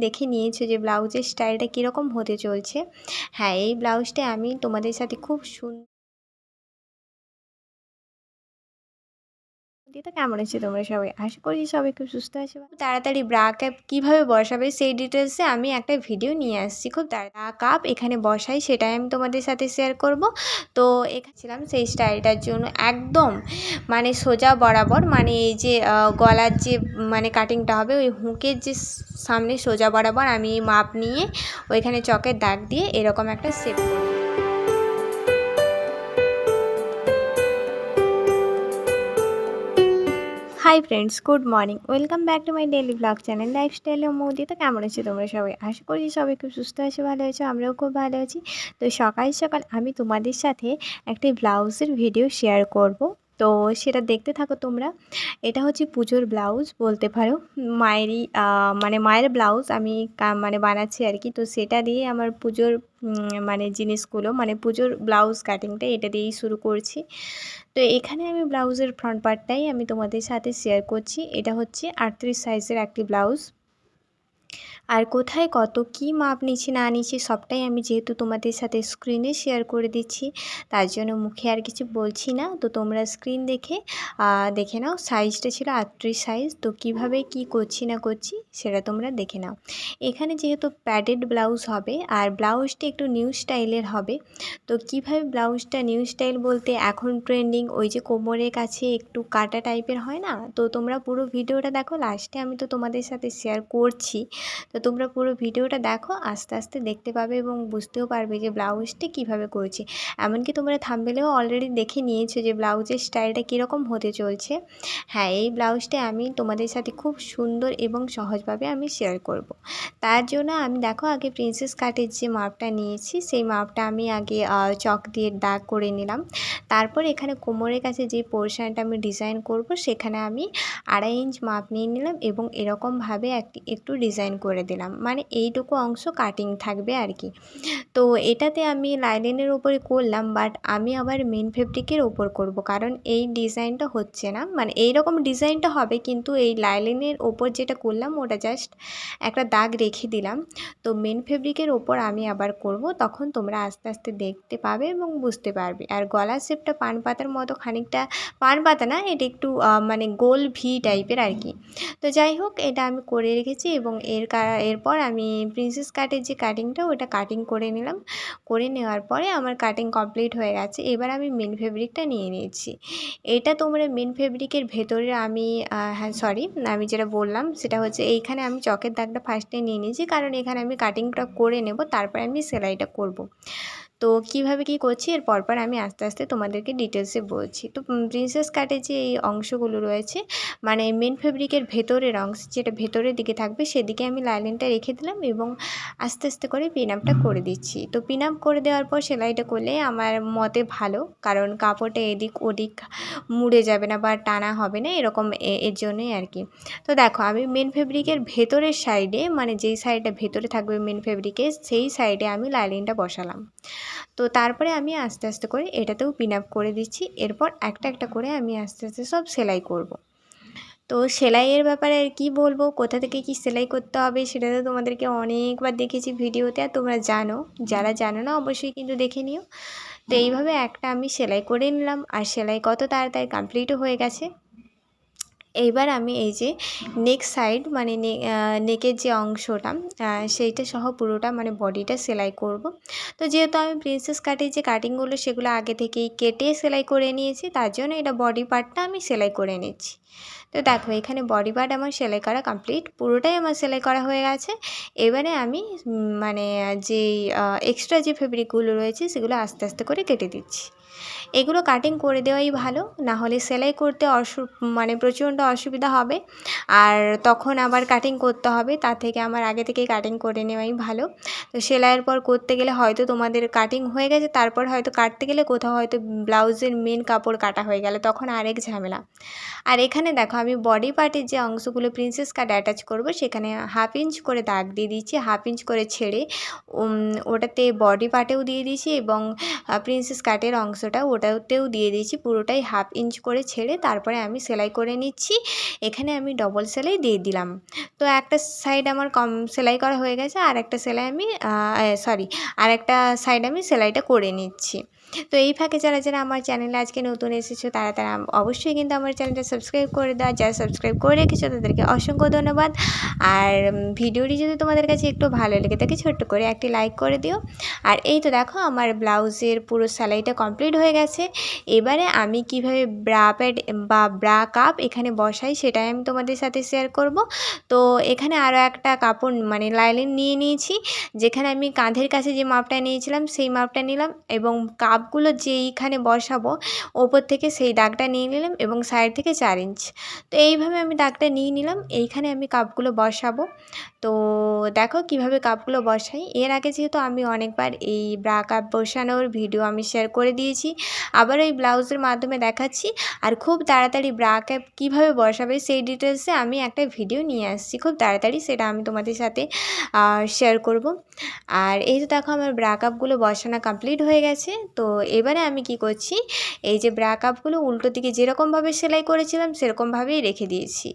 দেখে নিয়েছো যে ব্লাউজের স্টাইলটা কীরকম হতে চলছে। হ্যাঁ এই ব্লাউজটা আমি তোমাদের সাথে খুব সুন্দর তো কেমন আছে তোমরা সবাই? আশা করি সবাই খুব সুস্থ আছে। তাড়াতাড়ি ব্রা ক্যাপ কীভাবে বসাবে সেই ডিটেলসে আমি একটা ভিডিও নিয়ে আসছি। খুব তাড়া কাপ এখানে বসাই, সেটাই আমি তোমাদের সাথে শেয়ার করব। তো এখানে ছিলাম সেই স্টাইলটার জন্য একদম মানে সোজা বরাবর মানে এই যে গলার যে মানে কাটিংটা হবে, ওই হুঁকের যে সামনে সোজা বরাবর আমি মাপ নিয়ে ওইখানে চকের দাগ দিয়ে এরকম একটা shape hi friends, good morning. Welcome back to my daily vlog channel লাইফস্টাইলে মৌদি তো কেমন আছে তোমরা সবাই? আশা করি সবাই খুব সুস্থ আছো, ভালো আছো, আমরাও খুব ভালো আছি। তো সকাল সকাল আমি তোমাদের সাথে একটি ব্লাউজের ভিডিও শেয়ার করব। তো সেটা দেখতে থাকো তোমরা। এটা হচ্ছে পুজোর ব্লাউজ বলতে পারো। মায়েরই মানে মায়ের ব্লাউজ আমি মানে বানাচ্ছি আর কি। তো সেটা দিয়ে আমার পুজোর মানে জিনিসগুলো মানে পুজোর ব্লাউজ কাটিংটা এটা দিয়েই শুরু করছি। তো এখানে আমি ব্লাউজের ফ্রন্ট পার্টটাই আমি তোমাদের সাথে শেয়ার করছি। এটা হচ্ছে আটত্রিশ সাইজের একটি ব্লাউজ। আর কোথায় কত কি মাপ নিচ্ছি, না নিচ্ছি, সবটাই আমি যেহেতু তোমাদের সাথে স্ক্রিনে শেয়ার করে দিচ্ছি, তার জন্য মুখে আর কিছু বলছি না। তো তোমরা স্ক্রিন দেখে দেখে নাও সাইজটা ছিল আটত্রিশ সাইজ তো কীভাবে কি করছি, না করছি, সেটা তোমরা দেখে নাও। এখানে যেহেতু প্যাডেড ব্লাউজ হবে, আর ব্লাউজটা একটু নিউ স্টাইলের হবে, তো কীভাবে ব্লাউজটা নিউ স্টাইল বলতে এখন ট্রেন্ডিং ওই যে কোমরের কাছে একটু কাটা টাইপের হয় না? তো তোমরা পুরো ভিডিওটা দেখো লাস্টে আমি তো তোমাদের সাথে শেয়ার করছি। তো তোমরা পুরো ভিডিওটা দেখো, আস্তে আস্তে দেখতে পাবে এবং বুঝতেও পারবে যে ব্লাউজটা কীভাবে করছি। এমনকি তোমরা থামবেলেও অলরেডি দেখে নিয়েছো যে ব্লাউজের স্টাইলটা কীরকম হতে চলছে। হ্যাঁ এই ব্লাউজটা আমি তোমাদের সাথে খুব সুন্দর এবং সহজভাবে আমি শেয়ার করব। তার জন্য আমি দেখো, আগে প্রিন্সেস কাটের যে মাপটা নিয়েছি, সেই মাপটা আমি আগে চক দিয়ে দাগ করে নিলাম। তারপর এখানে কোমরের কাছে যে পোর্শনটা আমি ডিজাইন করব, সেখানে আমি আড়াই ইঞ্চ মাপ নিয়ে নিলাম এবং এরকমভাবে একটি, একটু ডিজাইন করে দিলাম। মানে এইটুকু অংশ কাটিং থাকবে আর কি তো এটাতে আমি লাইলিনের ওপরে করলাম বাট আমি আবার মেন ফেব্রিকের ওপর করব। কারণ এই ডিজাইনটা হচ্ছে না। মানে এই রকম ডিজাইনটা হবে, কিন্তু এই লাইলিনের ওপর যেটা করলাম, ওটা জাস্ট একটা দাগ রেখে দিলাম। তো মেন ফেব্রিকের ওপর আমি আবার করব। তখন তোমরা আস্তে আস্তে দেখতে পাবে এবং বুঝতে পারবে। আর গলার শেপটা পান পাতার মতো খানিকটা, পান পাতা না, এটা একটু মানে গোল ভি টাইপের আর কি তো যাই হোক, এটা আমি করে রেখেছি এবং এর এরপর আমি প্রিন্সেস কাটের যে কাটিংটা ওটা কাটিং করে নিলাম। করে নেওয়ার পরে আমার কাটিং কমপ্লিট হয়ে গেছে। এবার আমি মেন ফেব্রিকটা নিয়ে নিয়েছি। এটা তোমরা মেন ফেব্রিকের ভেতরে আমি হ্যাঁ সরি আমি যেটা বললাম, সেটা হচ্ছে এইখানে আমি চকের দাগটা ফার্স্টে নিয়ে নিয়েছি। কারণ এখানে আমি কাটিংটা করে নেব, তারপরে আমি সেলাইটা করব। তো কীভাবে কি করছি? এর পরপর আমি আস্তে আস্তে তোমাদেরকে ডিটেলসে বলছি। তো প্রিন্সেস কাটে যে এই অংশগুলো রয়েছে মানে মেন ফেব্রিকের ভেতরের অংশ, যেটা ভেতরের দিকে থাকবে, সেদিকে আমি লাইলিনটা রেখে দিলাম এবং আস্তে আস্তে করে পিন আপটা করে দিচ্ছি। তো পিন আপ করে দেওয়ার পর সেলাইটা করলে আমার মতে ভালো, কারণ কাপড়টা এদিক ওদিক মুড়ে যাবে না বা টানা হবে না, এরকম এর জন্যই আর কি। তো দেখো, আমি মেন ফেব্রিকের ভেতরের সাইডে মানে যেই সাইডটা ভেতরে থাকবে মেন ফেব্রিকের সেই সাইডে আমি লাইলিনটা বসালাম। তো তারপরে আমি আস্তে আস্তে করে এটাতেও পিন আপ করে দিচ্ছি। এরপর একটা একটা করে আমি আস্তে আস্তে সব সেলাই করব। তো সেলাইয়ের ব্যাপারে আর কী বলব? কোথা থেকে কি সেলাই করতে হবে সেটা তো তোমাদেরকে অনেকবার দেখেছি ভিডিওতে আর তোমরা জানো। যারা জানো না অবশ্যই কিন্তু দেখে নিও। তো এইভাবে একটা আমি সেলাই করে নিলাম। আর সেলাই কত তাড়াতাড়ি কমপ্লিটও হয়ে গেছে। এইবার আমি এই যে নেক সাইড মানে নেকের যে অংশটা সেইটা সহ পুরোটা মানে বডিটা সেলাই করব। তো যেহেতু আমি প্রিন্সেস কাটের যে কাটিংগুলো সেগুলো আগে থেকেই কেটে সেলাই করে নিয়েছি, তার জন্য এটা বডি পার্টটা আমি সেলাই করে নিচ্ছি। তো দেখো, এখানে বডি পার্ট আমার সেলাই করা কমপ্লিট পুরোটাই আমার সেলাই করা হয়ে গেছে। এবারে আমি মানে যে এক্সট্রা যে ফেব্রিকগুলো রয়েছে সেগুলো আস্তে আস্তে করে কেটে দিচ্ছি। এগুলো কাটিং করে দেওয়াই ভালো না হলে সেলাই করতে অসু মানে প্রচণ্ড অসুবিধা হবে। আর তখন আবার কাটিং করতে হবে, তার থেকে আমার আগে থেকেই কাটিং করে নেওয়াই ভালো। তো সেলাইয়ের পর করতে গেলে হয়তো তোমাদের কাটিং হয়ে গেছে, তারপর হয়তো কাটতে গেলে কোথাও হয়তো ব্লাউজের মেন কাপড় কাটা হয়ে গেলে, তখন আরেক ঝামেলা। আর এখানে দেখো, আমি বডি পার্টের যে অংশগুলো প্রিন্সেস কাট অ্যাটাচ করব, সেখানে হাফ ইঞ্চ করে দাগ দিয়ে দিচ্ছি হাফ ইঞ্চ করে ছেড়ে ওটাতে বডি পার্টেও দিয়ে দিয়েছি এবং প্রিন্সেস কাটের অংশটা ওটাতেও দিয়ে দিয়েছি, পুরোটাই হাফ ইঞ্চ করে ছেড়ে তারপরে আমি সেলাই করে নিচ্ছি। এখানে আমি ডবল সেলাই দিয়ে দিলাম। তো একটা সাইড আমার কম সেলাই করা হয়ে গেছে আর একটা সেলাই আমি সরি আর একটা সাইড আমি সেলাইটা করে নিচ্ছি। তো এই ফাঁকে যারা যারা আমার চ্যানেলে আজকে নতুন এসেছ, তারা তারা অবশ্যই কিন্তু আমার চ্যানেলটা সাবস্ক্রাইব করে দেওয়া যারা সাবস্ক্রাইব করে রেখেছো, তাদেরকে অসংখ্য ধন্যবাদ। আর ভিডিওটি যদি তোমাদের কাছে একটু ভালো লেগে থাকে, ছোট্ট করে একটি লাইক করে দিও। আর এই তো দেখো, আমার ব্লাউজের পুরো সেলাইটা কমপ্লিট হয়ে গেছে। এবারে আমি কীভাবে ব্রা প্যাড বা ব্রা কাপ এখানে বসাই, সেটাই আমি তোমাদের সাথে শেয়ার করব। তো এখানে আরও একটা কাপড় মানে লাইলিন নিয়ে নিয়েছি। যেখানে আমি কাঁধের কাছে যে মাপটা নিয়েছিলাম, সেই মাপটা নিলাম এবং কাপ দাগগুলো যেইখানে বসাবো, ওপর থেকে সেই দাগটা নিয়ে নিলাম এবং সাইড থেকে চার ইঞ্চ। তো এইভাবে আমি দাগটা নিয়ে নিলাম, এইখানে আমি কাপগুলো বসাবো। তো দেখো কীভাবে কাপগুলো বসাই। এর আগে যেহেতু আমি অনেকবার এই ব্রা কাপ বসানোর ভিডিও আমি শেয়ার করে দিয়েছি, আবার এই ব্লাউজের মাধ্যমে দেখাচ্ছি। আর খুব তাড়াতাড়ি ব্রা ক্যাপ কীভাবে বসাবে সেই ডিটেলসে আমি একটা ভিডিও নিয়ে আসছি। খুব তাড়াতাড়ি সেটা আমি তোমাদের সাথে শেয়ার করব। আর এই তো দেখো আমার ব্রা কাপগুলো বসানো কমপ্লিট হয়ে গেছে। তো এবারে আমি কি করছি? এই যে ব্রা কাপগুলো উল্টো দিকে যেরকমভাবে সেলাই করেছিলাম, সেরকমভাবেই রেখে দিয়েছি।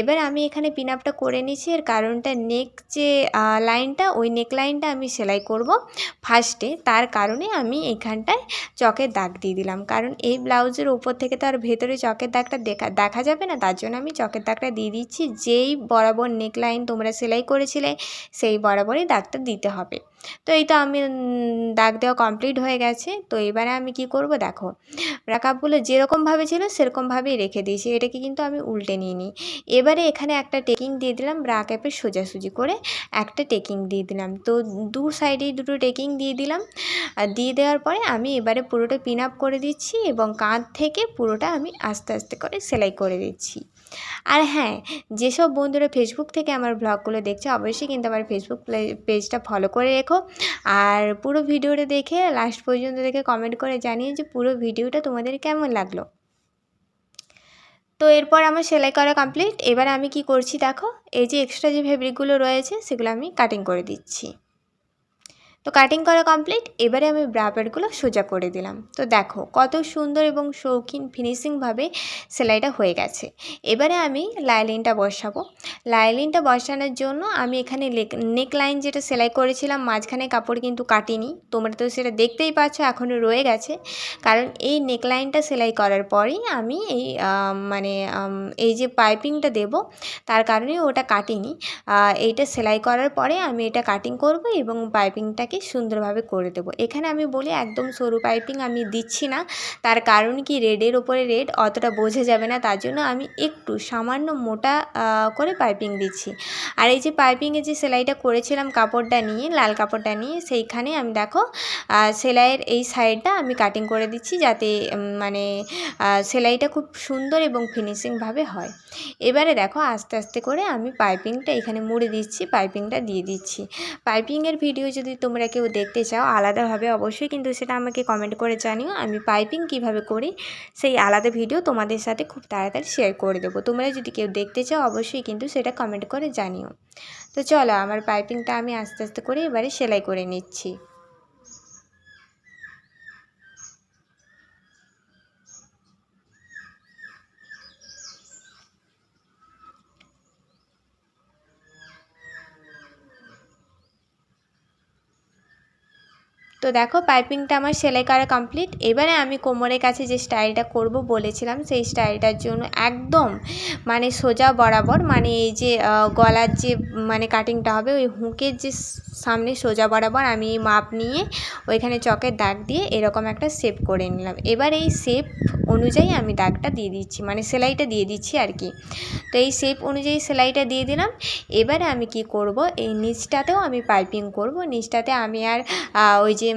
এবার আমি এখানে পিন আপটা করে নিয়েছি। এর কারণটা নেক যে লাইনটা ওই নেক লাইনটা আমি সেলাই করব ফার্স্টে তার কারণে আমি এখানটায় চকের দাগ দিয়ে দিলাম। কারণ এই ব্লাউজের উপর থেকে তো আর ভেতরে চকের দাগটা দেখা দেখা যাবে না। তার জন্য আমি চকের দাগটা দিয়ে দিচ্ছি। যেই বরাবর নেক লাইন তোমরা সেলাই করেছিলে, সেই বরাবরই দাগটা দিতে হবে। তো এই তো আমি দাগ দেওয়া কমপ্লিট হয়ে গেছে। তো এবারে আমি কি করব দেখো ব্রাকাপগুলো যেরকমভাবে ছিল সেরকমভাবেই রেখে দিয়েছি। এটাকে কিন্তু আমি উল্টে নিই নি এবারে এখানে একটা টেকিং দিয়ে দিলাম ব্রাকাপের সোজাসুজি করে একটা টেকিং দিয়ে দিলাম। তো দু সাইডেই দুটো টেকিং দিয়ে দিলাম। আর দিয়ে দেওয়ার পরে আমি এবারে পুরোটা পিন আপ করে দিচ্ছি এবং কাঁধ থেকে পুরোটা আমি আস্তে আস্তে করে সেলাই করে দিচ্ছি। আর হ্যাঁ যেসব বন্ধুরা ফেসবুক থেকে আমার ব্লগগুলো দেখছে, অবশ্যই কিন্তু আমার ফেসবুক পেজটা ফলো করে রেখো। আর পুরো ভিডিওটা দেখে লাস্ট পর্যন্ত দেখে কমেন্ট করে জানিয়ে যে পুরো ভিডিওটা তোমাদের কেমন লাগল। তো এরপর আমার সেলাই করা কমপ্লিট এবার আমি কি করছি দেখো, এই যে এক্সট্রা যে ফেব্রিকগুলো রয়েছে, সেগুলো আমি কাটিং করে দিচ্ছি। কাটিং করা কমপ্লিট এবারে আমি ব্রা প্যাডগুলো সোজা করে দিলাম। তো দেখো, কত সুন্দর এবং শৌখিন ফিনিশিংভাবে সেলাইটা হয়ে গেছে। এবারে আমি লাইলিনটা বসাবো। লাইলিনটা বসানোর জন্য আমি এখানে নেক লাইন যেটা সেলাই করেছিলাম, মাঝখানে কাপড় কিন্তু কাটিনি। তোমরা তো সেটা দেখতেই পাচ্ছ এখনও রয়ে গেছে। কারণ এই নেক লাইনটা সেলাই করার পরেই আমি এই মানে এই যে পাইপিংটা দেব, তার কারণে ওটা কাটিনি। এইটা সেলাই করার পরে আমি এটা কাটিং করব এবং পাইপিংটাকে পাইপিংটাকে সুন্দরভাবে করে দেবো। এখানে আমি বলি একদম সরু পাইপিং আমি দিচ্ছি না। তার কারণ কি? রেডের ওপরে রেড অতটা বোঝা যাবে না। তার জন্য আমি একটু সামান্য মোটা করে পাইপিং দিচ্ছি। আর এই যে পাইপিংয়ে যে সেলাইটা করেছিলাম কাপড়টা নিয়ে, লাল কাপড়টা নিয়ে, সেইখানে আমি দেখো সেলাইয়ের এই সাইডটা আমি কাটিং করে দিচ্ছি যাতে মানে সেলাইটা খুব সুন্দর এবং ফিনিশিংভাবে হয়। এবারে দেখো আস্তে আস্তে করে আমি পাইপিংটা এখানে মুড়ে দিচ্ছি, পাইপিংটা দিয়ে দিচ্ছি। পাইপিংয়ের ভিডিও যদি তোমরা কেউ দেখতে চাও, আলাদাভাবে অবশ্যই কিন্তু সেটা আমাকে কমেন্ট করে জানিও। আমি পাইপিং কীভাবে করি, সেই আলাদা ভিডিও তোমাদের সাথে খুব তাড়াতাড়ি শেয়ার করে দেবো। তোমরা যদি কেউ দেখতে চাও, অবশ্যই কিন্তু সেটা কমেন্ট করে জানিও। তো চলো, আমার পাইপিংটা আমি আস্তে আস্তে করে এবারে সেলাই করে নিচ্ছি। তো দেখো পাইপিংটা আমার সেলাই করা কমপ্লিট এবারে আমি কোমরের কাছে যে স্টাইলটা করব বলেছিলাম, সেই স্টাইলটার জন্য একদম মানে সোজা বরাবর মানে এই যে গলার যে মানে কাটিংটা হবে, ওই হুঁকের যে সামনে সোজা বরাবর আমি মাপ নিয়ে ওইখানে চকের দাগ দিয়ে এরকম একটা শেপ করে নিলাম। এবার এই শেপ অনুযায়ী আমি দাগটা দিয়ে দিচ্ছি মানে সেলাইটা দিয়ে দিচ্ছি আর কি। তো এই শেপ অনুযায়ী সেলাইটা দিয়ে দিলাম। এবারে আমি কি করব, এই নিচটাতেও আমি পাইপিং করব। নিচটাতে আমি আর ওই যে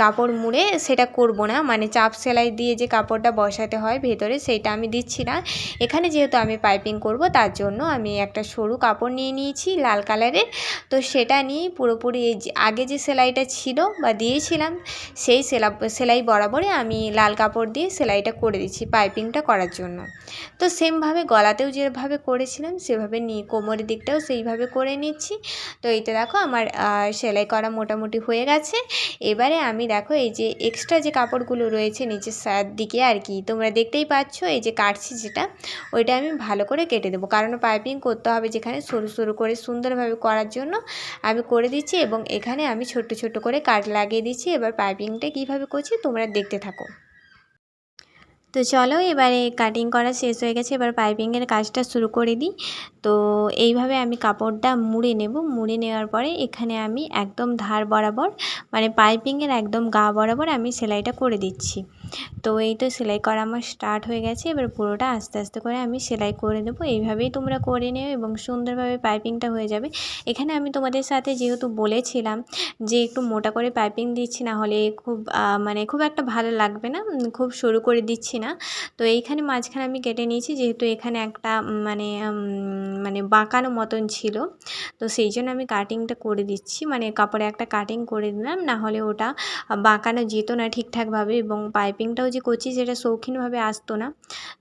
কাপড় মুড়ে সেটা করব না। মানে চাপ সেলাই দিয়ে যে কাপড়টা বসাতে হয় ভেতরে সেটা আমি দিচ্ছি না। এখানে যেহেতু আমি পাইপিং করব, তার জন্য আমি একটা সরু কাপড় নিয়ে নিয়েছি লাল কালারের। তো সেটা নিয়েই পুরোপুরি এই আগে যে সেলাইটা ছিল বা দিয়েছিলাম, সেই সেলা, সেলাই বরাবরই আমি লাল কাপড় দিয়ে সেলাইটা করে দিচ্ছি পাইপিংটা করার জন্য। তো সেমভাবে গলাতেও যেভাবে করেছিলাম, সেভাবে নিয়ে কোমরের দিকটাও সেইভাবে করে নিচ্ছি। তো এইটা দেখো, আমার সেলাই করা মোটামুটি হয়ে গেছে। এবারে আমি দেখো এই যে এক্সট্রা যে কাপড়গুলো রয়েছে নিচের সার দিকে আর কি, তোমরা দেখতেই পাচ্ছ এই যে কাটছি যেটা, ওইটা আমি ভালো করে কেটে দেবো। কারণ পাইপিং করতে হবে যেখানে সরু সরু করে সুন্দরভাবে করার জন্য। আমি করে দিচ্ছি এবং এখানে আমি ছোট্ট ছোট্ট করে কাট লাগিয়ে দিচ্ছি। এবার পাইপিংটা কীভাবে করছি তোমরা দেখতে থাকো। তো চলো এবারে কাটিং করা শেষ হয়ে গেছে। এবার পাইপিংয়ের কাজটা শুরু করে দিই। তো এইভাবে আমি কাপড়টা মুড়ে নেব। মুড়ে নেওয়ার পরে এখানে আমি একদম ধার বরাবর মানে পাইপিংয়ের একদম গা বরাবর আমি সেলাইটা করে দিচ্ছি। তো এই তো সেলাই করা আমার স্টার্ট হয়ে গেছে। এবার পুরোটা আস্তে আস্তে করে আমি সেলাই করে দেবো এইভাবেই তোমরা করে নিও এবং সুন্দরভাবে পাইপিংটা হয়ে যাবে। এখানে আমি তোমাদের সাথে যেহেতু বলেছিলাম যে একটু মোটা করে পাইপিং দিচ্ছি, না হলে খুব মানে খুব একটা ভালো লাগবে না খুব সরু করে দিচ্ছি না। তো এইখানে মাঝখানে আমি কেটে নিয়েছি, যেহেতু এখানে একটা মানে মানে বাঁকানো মতন ছিল। তো সেই জন্য আমি কাটিংটা করে দিচ্ছি। মানে কাপড়ে একটা কাটিং করে দিলাম। না হলে ওটা বাঁকানো যেত না ঠিকঠাকভাবে এবং পাইপিংটাও যে করছি সেটা শৌখিনভাবে আসতো না।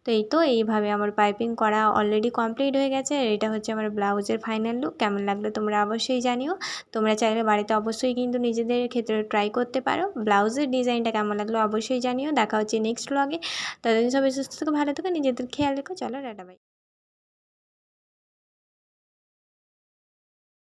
তো এই তো এইভাবে আমার পাইপিং করা অলরেডি কমপ্লিট হয়ে গেছে। এটা হচ্ছে আমার ব্লাউজের ফাইনাল লুক কেমন লাগল তোমরা অবশ্যই জানিও। তোমরা চাইলে বাড়িতে অবশ্যই কিন্তু নিজেদের ক্ষেত্রে ট্রাই করতে পারো। ব্লাউজের ডিজাইনটা কেমন লাগল অবশ্যই জানিও। দেখা হচ্ছে নেক্সট ব্লগে ততদিন সবাই সুস্থ থেকে, ভালো থেকে, নিজেদের খেয়াল রেখো। চলো, টাটা বাই